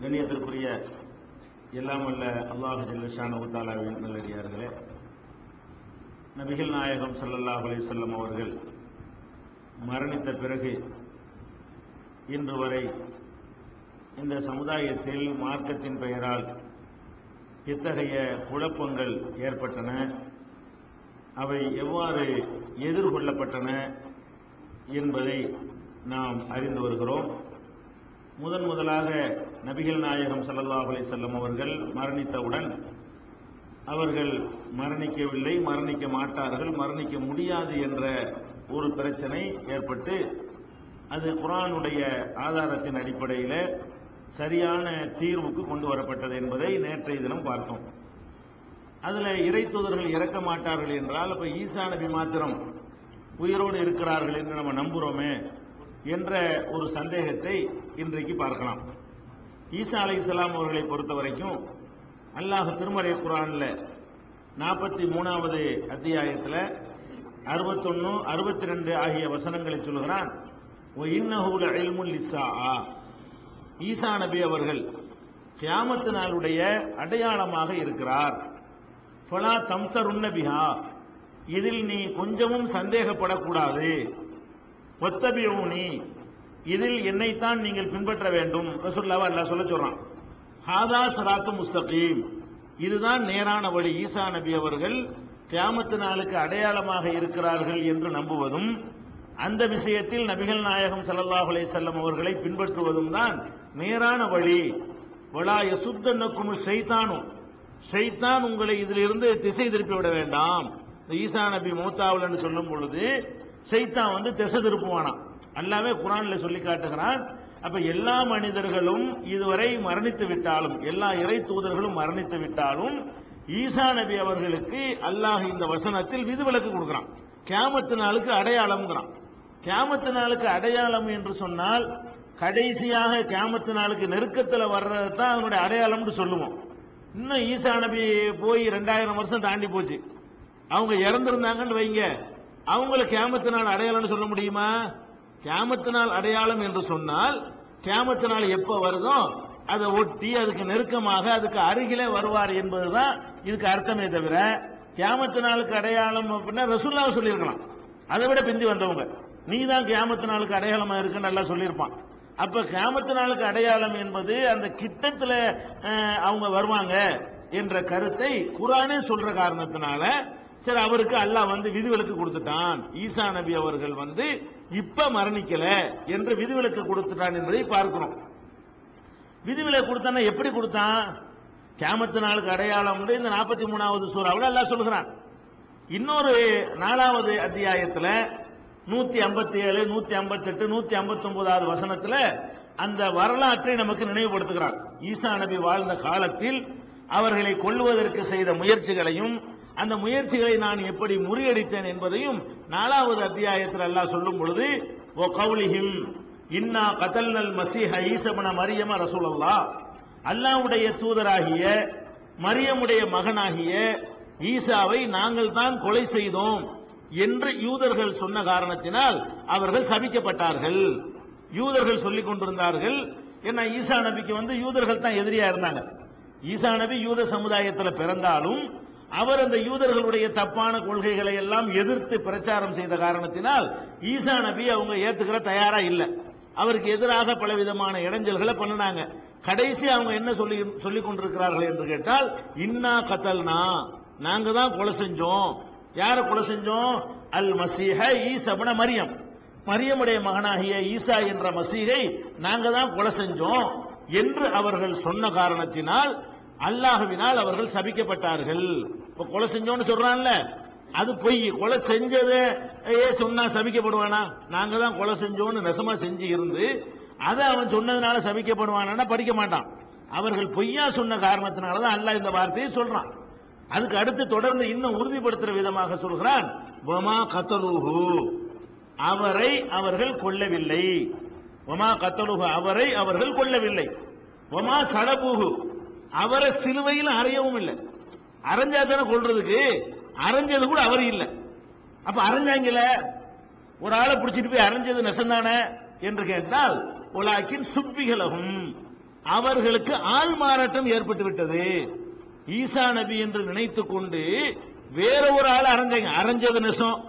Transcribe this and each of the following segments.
கண்ணியத்திற்குரிய எல்லாம் வல்ல அல்லாஹ் ஜல்லஷானு தாலாவின் நல்லடியார்களே நபிகள் நாயகம் சல்லல்லாஹ் அலைஹி வஸல்லம் அவர்கள் மரணித்த பிறகு இன்று வரை இந்த சமுதாயத்தில் மார்க்கத்தின் பெயரால் இத்தகைய குழப்பங்கள் ஏற்பட்டன. அவை எவ்வாறு எதிர்கொள்ளப்பட்டன என்பதை நாம் அறிந்து வருகிறோம். முதன் முதலாக நபிகள் நாயகம் ஸல்லல்லாஹு செல்லும் அவர்கள் மரணித்தவுடன் அவர்கள் மரணிக்கவில்லை மரணிக்க மாட்டார்கள் மரணிக்க முடியாது என்ற ஒரு பிரச்சனை ஏற்பட்டு அது குரானுடைய ஆதாரத்தின் அடிப்படையில் சரியான தீர்வுக்கு கொண்டு வரப்பட்டது என்பதை நேற்றைய தினம் பார்த்தோம். அதில் இறை தூதர்கள் இறக்க மாட்டார்கள் என்றால் அப்போ ஈசா நபி மாத்திரம் உயிரோடு இருக்கிறார்கள் என்று நம்ம நம்புகிறோமே என்ற ஒரு சந்தேகத்தை இன்றைக்கு பார்க்கலாம். ஈசா அலை அவர்களை பொறுத்த வரைக்கும் அல்லாஹ் திருமறை குரானில் நாற்பத்தி மூணாவது அத்தியாயத்தில் அறுபத்தொன்னு அறுபத்தி ரெண்டு ஆகிய வசனங்களை சொல்லுகிறான். ஈசா நபி அவர்கள் கியாமத்து நாளுடைய அடையாளமாக இருக்கிறார். ஃபலா தம்தருன்ன பிஹா இதில் நீ கொஞ்சமும் சந்தேகப்படக்கூடாது. ஒத்தபியூனி இதில் என்னைத்தான் நீங்கள் பின்பற்ற வேண்டும். ரசூல்லாவா அல்லாஹ் சொல்ல சொல்றான். ஹாதா சராத்து முஸ்தகீம். இதுதான் நேரான வழி. ஈசா நபி அவர்கள் கியாமத்து நாளுக்கு அடையாளமாக இருக்கிறார்கள் என்று நம்புவதும் அந்த விஷயத்தில் நபிகள் நாயகம் சல்லாஹ் அலைஹி அவர்களை பின்பற்றுவதும் தான் நேரான வழி. வலா யசுத்தன்னக்கும் ஷைத்தானும் ஷைத்தான் உங்களை இதிலிருந்து திசை திருப்பி விட வேண்டாம். ஈசா நபி மூத்தாவில் சொல்லும் பொழுது ஷைத்தான் வந்து திசை திருப்புவானா அல்லாவே குரான்ல சொல்லி காட்டுகிறான் அப்ப எல்லா மனிதர்களும் இதுவரை மரணித்து விட்டாலும் எல்லா இறை தூதர்களும் மரணித்து விட்டாலும் ஈசா நபி அவர்களுக்கு அல்லாஹ் இந்த வசனத்தில் விதிவிலக்கு கொடுக்குறான். கேமத்து நாளுக்கு அடையாளம்ங்கிறான். கேமத்து நாளுக்கு அடையாளம் என்று சொன்னால் கடைசியாக கேமத்து நாளுக்கு நெருக்கத்தில் வர்றது தான் அதனுடைய அடையாளம்னு சொல்லுவோம். இன்னும் ஈசா நபி போய் ரெண்டாயிரம் வருஷம் தாண்டி போச்சு. அவங்க இறந்திருந்தாங்கன்னு வைங்க. அவங்கள கேமத்து நாள் அடையாளம்னு சொல்ல முடியுமா? கேமத்து நாள் அடையாளம் என்று சொன்னால் கேமத்து நாள் எப்போ வருதோ அதை ஒட்டி அதுக்கு நெருக்கமாக அதுக்கு அருகிலே வருவார் என்பதுதான் இதுக்கு அர்த்தமே தவிர கேமத்து நாளுக்கு அடையாளம் அப்படின்னா ரசுல்லாவை சொல்லியிருக்கலாம். அதை விட பிந்தி வந்தவங்க. நீ தான் கேமத்து நாளுக்கு அடையாளமாக இருக்குன்னு நல்லா சொல்லியிருப்பான். அப்ப கேமத்து நாளுக்கு அடையாளம் என்பது அந்த கிட்டத்துல அவங்க வருவாங்க என்ற கருத்தை குரானே சொல்ற காரணத்தினால சரி அவருக்கு அல்லாஹ் வந்து விதிவிலக்கு கொடுத்துட்டான். ஈசா நபி அவர்கள் வந்து இப்ப மரணிக்கல என்று விதிவிலக்கு கொடுத்துட்டான் என்பதை பார்க்கிறோம். விதிவிலக்கு கொடுத்தானா எப்படி கொடுத்தான்? கேமத்து நாளுக்கு அடையாளம் இந்த நாற்பத்தி மூணாவது சூறாவில் அல்லாஹ் சொல்கிறான் இன்னொரு நாலாவது அத்தியாயத்தில் நூத்தி ஐம்பத்தி ஏழு நூத்தி ஐம்பத்தி எட்டு நூத்தி ஐம்பத்தி ஒன்பதாவது வசனத்துல அந்த வரலாற்றை நமக்கு நினைவுபடுத்துகிறார். ஈசா நபி வாழ்ந்த காலத்தில் அவர்களை கொல்லுவதற்கு செய்த முயற்சிகளையும் அந்த முயற்சிகளை நான் எப்படி முறியடித்தேன் என்பதையும் நாலாவது அத்தியாயத்தில் அல்லாஹ் சொல்லும் பொழுது ஓ கவுலிஹிம் இன்னா கதல்னல் மசீஹ ஈசபன மரியம ரசூலல்லா அல்லாவுடைய தூதராகிய மரியமுடைய மகனாகிய ஈசாவை நாங்கள் தான் கொலை செய்தோம் என்று யூதர்கள் சொன்ன காரணத்தினால் அவர்கள் சபிக்கப்பட்டார்கள். யூதர்கள் சொல்லிக் கொண்டிருந்தார்கள் ஏன்னா ஈசா நபிக்கு வந்து யூதர்கள் தான் எதிரியா இருந்தாங்க. ஈசா நபி யூத சமுதாயத்தில் பிறந்தாலும் அவர் அந்த யூதர்களுடைய தப்பான கொள்கைகளை எல்லாம் எதிர்த்து பிரச்சாரம் செய்த காரணத்தினால் ஈசா நபி அவங்க ஏத்துக்கிற தயாரா இல்லை. அவருக்கு எதிராக பல விதமான இடைஞ்சல்களை பண்ணினாங்க. கடைசி அவங்க என்ன சொல்லி சொல்லிக் கொண்டிருக்கிறார்கள் என்று கேட்டால் இன்னா கத்தல்னா நாங்க தான் கொலை செஞ்சோம். யார கொலை செஞ்சோம்? அல் மசீஹ ஈசபன மரியம். மரியமுடைய மகனாகிய ஈசா என்ற மசீகை நாங்க தான் கொலை செஞ்சோம் என்று அவர்கள் சொன்ன காரணத்தினால் அல்லாஹுவினால் அவர்கள் சபிக்கப்பட்டார்கள். இப்ப கொலை செஞ்சோன்னு சொல்றான்ல அது பொய். கொலை செஞ்சதே ஏ சொன்னா சபிக்கப்படுவானா? நாங்க தான் கொலை செஞ்சோன்னு நெசமா செஞ்சு இருந்து அதை அவன் சொன்னதுனால சபிக்கப்படுவானா படிக்க மாட்டான். அவர்கள் பொய்யா சொன்ன காரணத்தினால தான் அல்லாஹ் இந்த வார்த்தையை சொல்றான். அதுக்கு அடுத்து தொடர்ந்து இன்னும் உறுதிப்படுத்துற விதமாக சொல்கிறான் வமா கத்தலூஹு. அவரை அவர்கள் கொல்லவில்லை. வமா கத்தலுகு அவரை அவர்கள் கொல்லவில்லை. வமா சடபுகு அவரை சிலுவையில் அறையவும் இல்லை. அரைஞ்சா தானே கொள்றதுக்கு அரைஞ்சது கூட அவர் இல்லை. அப்ப அரைஞ்சாங்கல ஒரு ஆளை பிடிச்சிட்டு போய் அரைஞ்சது நெசந்தானே என்று கேட்டால் உலாக்கின் சுப்பிகளகும் அவர்களுக்கு ஆள் மாறாட்டம் ஏற்பட்டு விட்டது. ஈசா நபி என்று நினைத்து கொண்டு வேற ஒரு ஆளை அரைஞ்சாங்க. அரைஞ்சது நெசம்.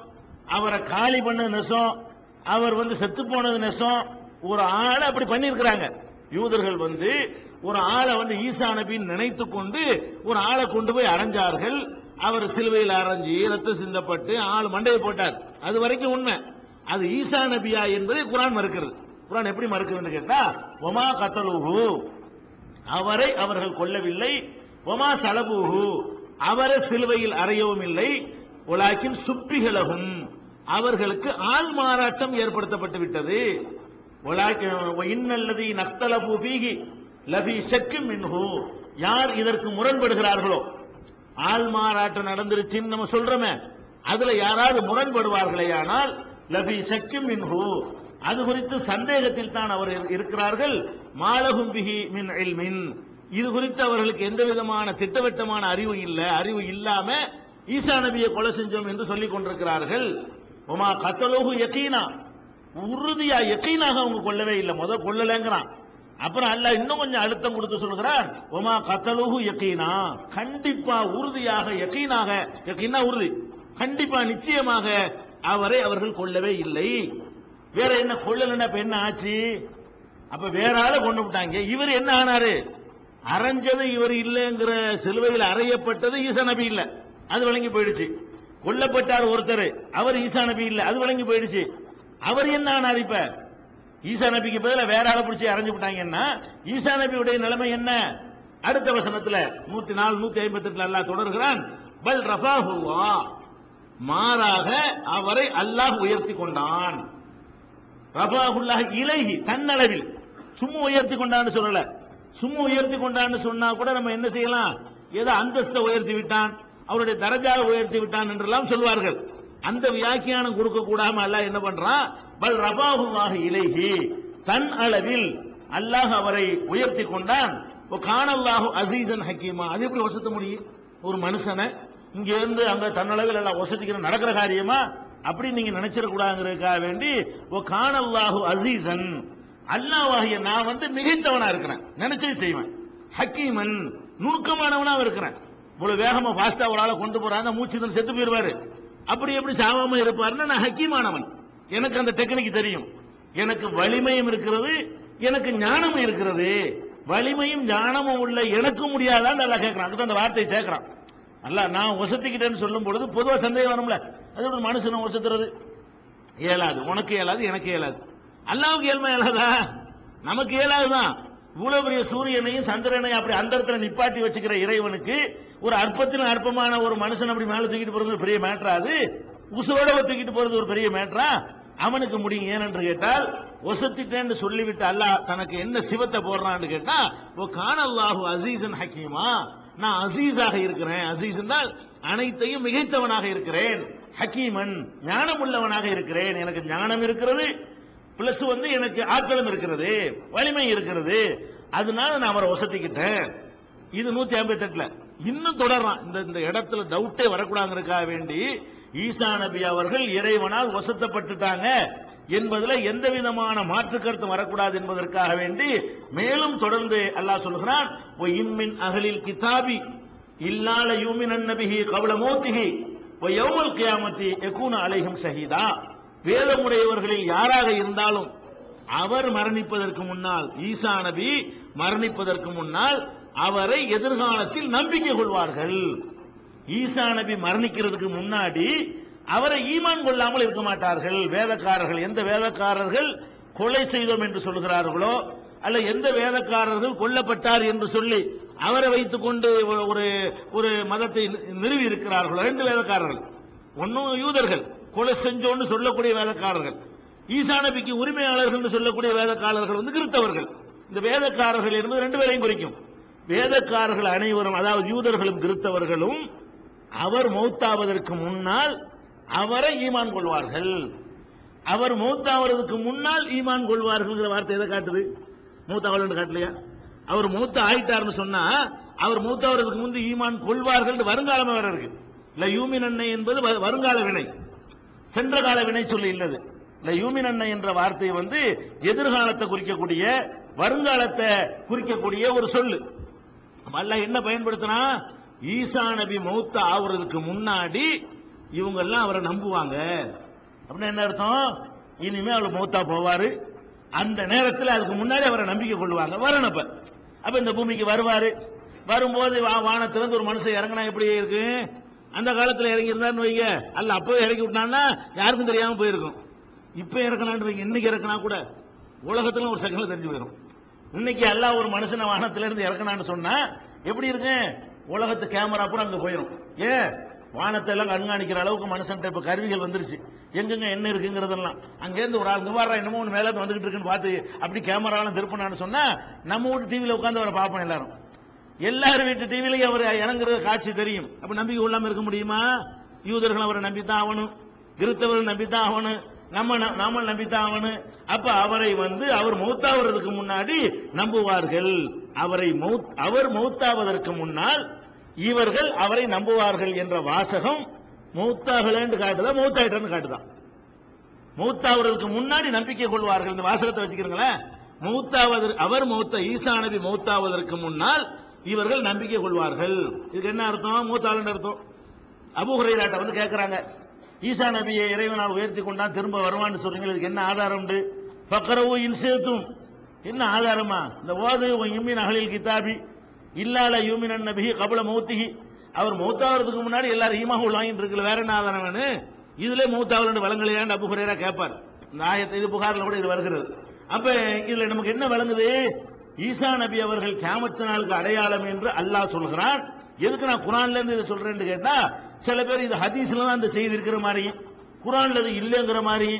அவரை காலி பண்ண நெசம். அவர் வந்து செத்து போனது நெசம். ஒரு ஆளை அப்படி பண்ணியிருக்கிறாங்க. யூதர்கள் வந்து ஒரு ஆளை வந்து ஈசா நபின்னு நினைத்து கொண்டு ஒரு ஆளை கொண்டு போய் அரைஞ்சார்கள். அவர் சிலுவையில் அரைஞ்சி ரத்து சிந்தப்பட்டு ஆள் மண்டையை போட்டார். அது வரைக்கும் உண்மை. அது ஈசா நபியா என்பதை குரான் மறுக்கிறது. குரான் எப்படி மறுக்குதுன்னு கேட்டா ஒமா கத்தலுஹு. அவரை அவர்கள் கொல்லவில்லை. ஒமா சலபுஹு. அவரை சிலுவையில் அறையவும் இல்லை. உலாக்கின் சுப்பிகளகும் அவர்களுக்கு ஆள் மாறாட்டம் ஏற்படுத்தப்பட்டு விட்டது. இன்னல்லதி நக்தலபு பீகி லபி செக்கு மின்ஹூ. யார் இதற்கு முரண்படுகிறார்களோ? ஆள் மாறாட்டம் நடந்துருச்சுன்னு நம்ம சொல்றோமே. அதுல யாராவது முரண்படுவார்களே ஆனால் லபி ஷக்கும் மின்ஹூ. அது குறித்து சந்தேகத்தில் தான் அவர் இருக்கிறார்கள். மாலகும் பிஹி மின் இல்மின். இது குறித்து அவர்களுக்கு எந்த விதமான திட்டவட்டமான அறிவு இல்லை. அறிவு இல்லாம ஈசா நபியை கொலை செஞ்சோம் என்று சொல்லிக் கொண்டிருக்கிறார்கள். உமா கத்தலோகு எக்கீனா உறுதியா எக்கீனாக அவங்க கொல்லவே இல்லை. முத கொள்ளலைங்கிறான் அப்புறம் அல்ல இன்னும் கொஞ்சம் அழுத்தம் கொடுத்து சொல்கிறார் ஒமா கத்தலுகு யக்கீனா கண்டிப்பா உறுதியாக யக்கீனாக யக்கீனா உறுதி. கண்டிப்பா நிச்சயமாக அவரை அவர்கள் கொல்லவே இல்லை. வேற என்ன கொள்ளலன்னா இப்ப என்ன ஆச்சு? அப்ப வேற ஆளை கொண்டு விட்டாங்க. இவர் என்ன ஆனாரு? அரைஞ்சது இவர் இல்லைங்கிற சிலுவையில் அறையப்பட்டது ஈசா நபி இல்ல. அது விளங்கி போயிடுச்சு. கொல்லப்பட்டார் ஒருத்தர் அவர் ஈசா நபி இல்ல. அது விளங்கி போயிடுச்சு. அவர் என்ன ஆனார் இப்ப? ஈசா நபிக்கு பதிலா வேற ஆளை பிடிச்சி அரைஞ்சு விட்டாங்கன்னா ஈசா நபியுடைய நிலைமை என்ன? அடுத்த வசனத்துல நூத்தி நாலு நூத்தி ஐம்பத்தி எட்டுல அல்லாஹ் தொடர்கிறான். பல் ரஃபாஹுல்லா. மாறாக அவரை அல்லாஹ் உயர்த்தி கொண்டான். ரஃபாஹுல்லாஹ் இலகி தன்னளவில். சும்மா உயர்த்தி கொண்டான்னு சொல்லல. சும்மா உயர்த்தி கொண்டான்னு சொன்னா கூட நம்ம என்ன செய்யலாம்? ஏதோ அந்தஸ்தை உயர்த்தி விட்டான். அவருடைய தரஜாவை உயர்த்தி விட்டான் என்றெல்லாம் சொல்வார்கள். அந்த வியாக்கியானம் கொடுக்க கூடாம அல்லாஹ் என்ன பண்றான்? பல் ரபாகுமாக இலகி தன் அளவில் அல்லாஹ் அவரை உயர்த்தி கொண்டான். காணல்லாஹு அசீசன் ஹக்கீமா. அது எப்படி வசத்த முடியும்? ஒரு மனுஷனை இங்க இருந்து அங்க தன்னளவில் எல்லாம் வசதிக்கிற நடக்கிற காரியமா? அப்படி நீங்க நினைச்சிடக்கூடாதுங்கிறதுக்காக வேண்டி ஓ காணல்லாஹு அசீசன் அல்லாஹ்வாகிய நான் வந்து மிகைத்தவனா இருக்கிறேன். நினைச்சது செய்வேன். ஹக்கீமன் நுணுக்கமானவனாக இருக்கிறேன். இவ்வளவு வேகமா ஃபாஸ்டா ஒரு ஆளை கொண்டு போறாங்க மூச்சு செத்து போயிருவாரு அப்படி எப்படி சாவாம இருப்பார்னா நான் ஹக்கீமானவன். எனக்கு அந்த டெக்னிக் தெரியும். எனக்கு வலிமையும் இருக்கிறது எனக்கு ஞானமும் இருக்கிறது. வலிமையும் ஞானமும் உள்ள எனக்கும் முடியாதான்னு நல்லா கேட்கறான் அதுதான் அந்த வார்த்தையை சேர்க்கிறான். அல்ல நான் ஒசத்திக்கிட்டேன்னு சொல்லும் பொழுது பொதுவாக சந்தேகம் வரும்ல. அது ஒரு மனுஷனை ஒசத்துறது இயலாது உனக்கு இயலாது எனக்கு இயலாது அல்லாவுக்கு இயல்மை இயலாதா நமக்கு இயலாதுதான் இவ்வளவு பெரிய சூரியனையும் சந்திரனையும் அப்படி அந்த இடத்துல நிப்பாட்டி வச்சுக்கிற இறைவனுக்கு ஒரு அற்பத்தின் அற்பமான ஒரு மனுஷன் அப்படி மேல தூக்கிட்டு போறது ஒரு பெரிய மேட்டரா அது? உசுரோட தூக்கிட்டு போறது ஒரு பெரிய மேட்டரா அவனுக்கு முடியும் ஏனென்று கேட்டால் ஒசத்திட்டேன்னு சொல்லிவிட்டு அல்லாஹ் தனக்கு என்ன சிவத்தை போடுறான்னு கேட்டா ஓ காணல்லாஹு அசீசன் ஹக்கீமா. நான் அசீஸாக இருக்கிறேன். அசீஸ் என்றால் அனைத்தையும் மிகைத்தவனாக இருக்கிறேன். ஹக்கீமன் ஞானம் உள்ளவனாக இருக்கிறேன். எனக்கு ஞானம் இருக்கிறது. பிளஸ் வந்து எனக்கு ஆட்களும் இருக்கிறது. வலிமை இருக்கிறது. அதனால நான் அவரை வசத்திக்கிட்டேன். இது நூத்தி ஐம்பத்தி எட்டுல இன்னும் தொடர்றான் இந்த இந்த இடத்துல டவுட்டே வரக்கூடாதுக்காக வேண்டி ஈசா நபி அவர்கள் இறைவனால் வசத்தப்பட்டுட்டாங்க என்பதுல எந்த விதமான மாற்று கருத்து வரக்கூடாது என்பதற்காக வேண்டி மேலும் தொடர்ந்து அல்லாஹ் சொல்கிறான் "ஒ அகலில் கிதாபி இல்லால யூமின் நபிஹி கவல மோத்திஹி. ஒ யௌமல் கியாமத்தி யகூன அலைஹிம் ஷஹீதா. வேதமுடையவர்களில் யாராக இருந்தாலும் அவர் மரணிப்பதற்கு முன்னால் ஈசா நபி மரணிப்பதற்கு முன்னால் அவரை எதிர்காலத்தில் நம்பிக்கை கொள்வார்கள். ஈசா நபி மரணிக்கிறதுக்கு முன்னாடி அவரை ஈமான் கொள்ளாமல் இருக்க மாட்டார்கள். வேதக்காரர்கள் எந்த வேதக்காரர்கள் கொலை செய்தோம் என்று சொல்கிறார்களோ அல்ல எந்த வேதக்காரர்கள் கொல்லப்பட்டார் என்று சொல்லி அவரை வைத்துக் கொண்டு ஒரு ஒரு மதத்தை நிறுவி இருக்கிறார்களோ ரெண்டு வேதக்காரர்கள். ஒன்னும் யூதர்கள் கொலை செஞ்சோன்னு சொல்லக்கூடிய வேதக்காரர்கள். ஈசா நபிக்கு உரிமையாளர்கள் சொல்லக்கூடிய வேதக்காரர்கள் வந்து கிறிஸ்தவர்கள் இந்த வேதக்காரர்கள் என்பது ரெண்டு பேரையும் குறிக்கும். வேதக்காரர்கள் அனைவரும் அதாவது யூதர்களும் கிறித்தவர்களும் அவர் மௌத்தாவதற்கு முன்னால் அவரை ஈமான் கொள்வார்கள். அவர் மௌத்தாவதற்கு முன்னால் ஈமான் கொள்வார்கள் வார்த்தை எதை காட்டுது? மூத்தாவல் காட்டலையா? அவர் மூத்த ஆயிட்டார்னு சொன்னா அவர் மூத்தாவதுக்கு முந்தி ஈமான் கொள்வார்கள் வருங்காலம் வேற இருக்கு. இல்ல யூமின் அன்னை என்பது வ- வருங்கால வினை. சென்ற கால வினை சொல்லி இல்லது. இல்ல யூமின் அன்னை என்ற வார்த்தை வந்து எதிர்காலத்தை குறிக்கக்கூடிய வருங்காலத்தை குறிக்கக்கூடிய ஒரு சொல்லு. அல்லாஹ் என்ன பயன்படுத்தினா ஈசா நபி மௌத்த ஆகுறதுக்கு முன்னாடி இவங்க எல்லாம் அவரை நம்புவாங்க. அப்படின்னா என்ன அர்த்தம்? இனிமே அவர் மௌத்தா போவாரு. அந்த நேரத்தில் அதுக்கு முன்னாடி அவரை நம்பிக்கை கொள்வாங்க வரணும் அப்ப. இந்த பூமிக்கு வருவாரு. வரும்போது வா- வானத்திலிருந்து ஒரு மனுஷன் இறங்கினா எப்படி இருக்கு? அந்த காலத்தில் இறங்கி இருந்தாருன்னு வைங்க. அல்ல அப்பவே இறக்கி விட்டான்னா யாருக்கும் தெரியாம போயிருக்கும். இப்ப இறக்கணான்னு வைங்க. இன்னைக்கு இறக்கினா கூட உலகத்துல ஒரு செகண்ட்ல தெரிஞ்சு போயிடும் இன்னைக்கு எல்லாம் ஒரு மனுஷனை வானத்துல இருந்து இறக்கணான்னு சொன்னா எப்படி இருக்கு? உலகத்து கேமரா பூரா அங்க போயிடும் ஏ வானத்தை எல்லாம் கண்காணிக்கிற அளவுக்கு மனுஷன் இப்ப கருவிகள் வந்துருச்சு. எங்கெங்க என்ன இருக்குங்கிறதெல்லாம். அங்கேருந்து ஒரு ஆள் இங்க என்னமோ ஒன்று மேலே வந்துகிட்டு இருக்குன்னு பார்த்து அப்படி கேமராலாம் திருப்பினான்னு சொன்னா நம்ம வீட்டு டிவியில் உட்காந்து அவரை பார்ப்போம் எல்லாரும். எல்லாரும் வீட்டு டிவிலையும் அவர் இறங்குறது காட்சி தெரியும். அப்ப நம்பிக்கை இல்லாமல் இருக்க முடியுமா? யூதர்கள் அவரை நம்பித்தான் ஆகணும். கிறிஸ்தவர்கள் நம்பித்தான் ஆகணும். நம்ம நாம நம்பித்தான் அவனு அப்ப அவரை வந்து அவர் மௌத்தாவதற்கு முன்னாடி நம்புவார்கள். அவரை மௌத் அவர் மௌத்தாவதற்கு முன்னால் இவர்கள் அவரை நம்புவார்கள் என்ற வாசகம் மௌத்தாகலன்னு காட்டுதா மௌத்தாயிட்டன்னு காட்டுதான் மௌத்தாவதற்கு முன்னாடி நம்பிக்கை கொள்வார்கள். இந்த வாசகத்தை வச்சுக்கிறீங்களேன் மௌத்தாவது அவர் மௌத்த ஈசா நபி மௌத்தாவதற்கு முன்னால் இவர்கள் நம்பிக்கை கொள்வார்கள். இதுக்கு என்ன அர்த்தம்? மூத்தாளன் அர்த்தம். அபு வந்து கேட்கிறாங்க ஈசா நபியை இறைவனால் உயர்த்தி கொண்டான் திரும்ப வருவான்னு சொல்றீங்க இதுக்கு என்ன ஆதாரம் உண்டு? பக்கரவு இன்சேத்தும் என்ன ஆதாரமா? இந்த ஓது யுமின் அகலில் கிதாபி இல்லால யூமின் நபி கபல மௌத்திகி அவர் மௌத்தாவதுக்கு முன்னாடி எல்லாரும் ஈமாக உள்ளாங்கிட்டு இருக்கல வேற என்ன ஆதாரம் வேணும் இதுல மௌத்தாவல் வழங்கலையான்னு அபு ஹுரைரா கேட்பார். இந்த ஆயத்தை இது புகாரில் கூட இது வருகிறது. அப்ப இதுல நமக்கு என்ன வழங்குது? ஈசா நபி அவர்கள் கியாமத்து நாளுக்கு அடையாளம் என்று அல்லாஹ் சொல்கிறான். எதுக்கு நான் குரான்ல இருந்து இதை சொல்றேன்னு கேட்டா சில பேர் இது ஹதீஸ்ல தான் அந்த செய்தி இருக்கிற மாதிரியும் குரான்ல அது இல்லைங்கிற மாதிரி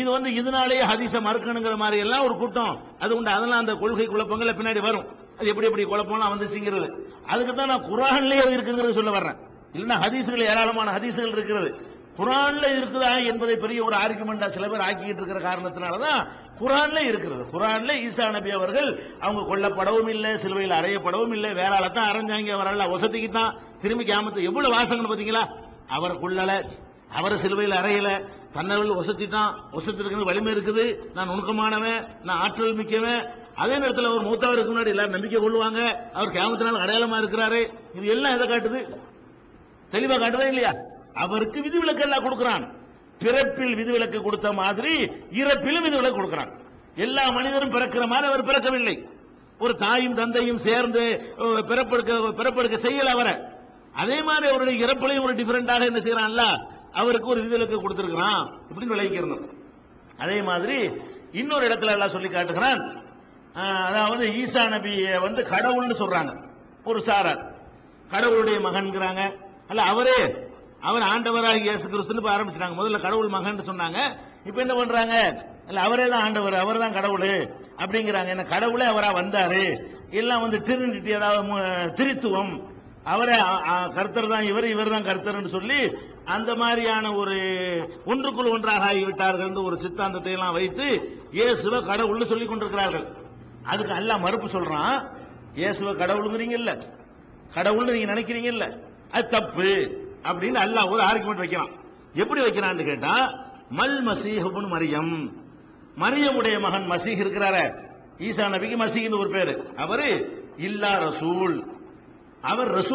இது வந்து இதனாலேயே ஹதீஸை மறுக்கணுங்கிற மாதிரி எல்லாம் ஒரு கூட்டம். அது உண்டு. அதெல்லாம் அந்த கொள்கை குழப்பங்கள் பின்னாடி வரும். அது எப்படி எப்படி குழப்பம்லாம் வந்துச்சுங்கிறது. அதுக்கு தான் நான் குரான்லேயே அது இருக்குங்கிறது சொல்ல வர்றேன். இல்லைன்னா ஹதீஸ்கள் ஏராளமான ஹதீஸ்கள் இருக்கிறது குரான்ல இருக்குதா என்பதை பெரிய ஒரு ஆர்குமெண்டா சில பேர் ஆக்கிட்டு இருக்கிற காரணத்தினாலதான் குரான்ல இருக்கிறது. குரான்ல ஈசா நபி அவர்கள் அவங்க கொல்லப்படவும் இல்லை சிலுவையில் அறையப்படவும் இல்லை வேற தான் அரைஞ்சாங்க அவரெல்லாம் வசதிக்கு தான் திரும்பி கேமத்து எவ்வளவு வாசகங்கள் பாத்தீங்களா அவரை கொல்லல அவரை சிலுவையில் அறையல தன்னவர்கள் ஒசத்திட்டான் வசத்திற்கு வலிமை இருக்குது நான் நுணுக்கமானவன் நான் ஆற்றல் மிக்கவன். அதே நேரத்தில் அவர் மூத்தாவருக்கு முன்னாடி எல்லாரும் நம்பிக்கை கொள்வாங்க அவர் கேமத்தினால் அடையாளமா இருக்கிறாரு. இது எல்லாம் எதை காட்டுது? தெளிவா காட்டுதா இல்லையா? அவருக்கு விதிவிலக்கு எல்லாம் கொடுக்கிறான். பிறப்பில் விதிவிலக்கு கொடுத்த மாதிரி இறப்பிலும் விதிவிலக்கு கொடுக்கிறான். எல்லா மனிதரும் பிறக்கிற மாதிரி அவர் பிறக்கவில்லை. ஒரு தாயும் தந்தையும் சேர்ந்து பிறப்பெடுக்க பிறப்பெடுக்க செய்யல அவரை. அதே மாதிரி அவருடைய இறப்புலையும் ஒரு டிஃபரெண்டாக என்ன செய்யறான்ல அவருக்கு ஒரு விதிவிலக்கு கொடுத்துருக்கிறான் இப்படின்னு விளைவிக்கிறணும் அதே மாதிரி இன்னொரு இடத்துல எல்லாம் சொல்லி காட்டுகிறான். அதாவது ஈசா நபியை வந்து கடவுள்னு சொல்றாங்க. ஒரு சாரார். கடவுளுடைய மகன்கிறாங்க. அல்ல அவரே அவர் ஆண்டவராக இயேசு கிறிஸ்துன்னு ஆரம்பிச்சிட்டாங்க. முதல்ல கடவுள் மகன் சொன்னாங்க. இப்போ என்ன பண்றாங்க? இல்ல அவரே தான் ஆண்டவர் அவர் தான் கடவுள் அப்படிங்கிறாங்க. என்ன கடவுளே அவரா வந்தாரு. எல்லாம் வந்து திருநிட்டி அதாவது திருத்துவம் திரித்துவம். அவரே கர்த்தர் தான் இவர் இவர் தான் கர்த்தர்னு சொல்லி அந்த மாதிரியான ஒரு ஒன்றுக்குள் ஒன்றாக ஆகிவிட்டார்கள் ஒரு சித்தாந்தத்தை எல்லாம் வைத்து இயேசுவை கடவுள்னு சொல்லி கொண்டிருக்கிறார்கள். அதுக்கு அல்ல மறுப்பு சொல்றான் இயேசுவ கடவுளுங்கிறீங்க இல்ல கடவுள்னு நீங்க நினைக்கிறீங்கல்ல அது தப்பு அப்படின்னு அல்லாஹ் ஒரு ஆர்குமெண்ட் வைக்கிறான். எப்படி வைக்கிறான்னு கேட்டா மல் மசீஹுபுன் மரியம். மரியமுடைய மகன் மசீஹ் இருக்கிறார ஈசா நபிக்கு மசீஹ்னு ஒரு பேரு. அவரு இல்லா ரசூல். அவர் ரசூ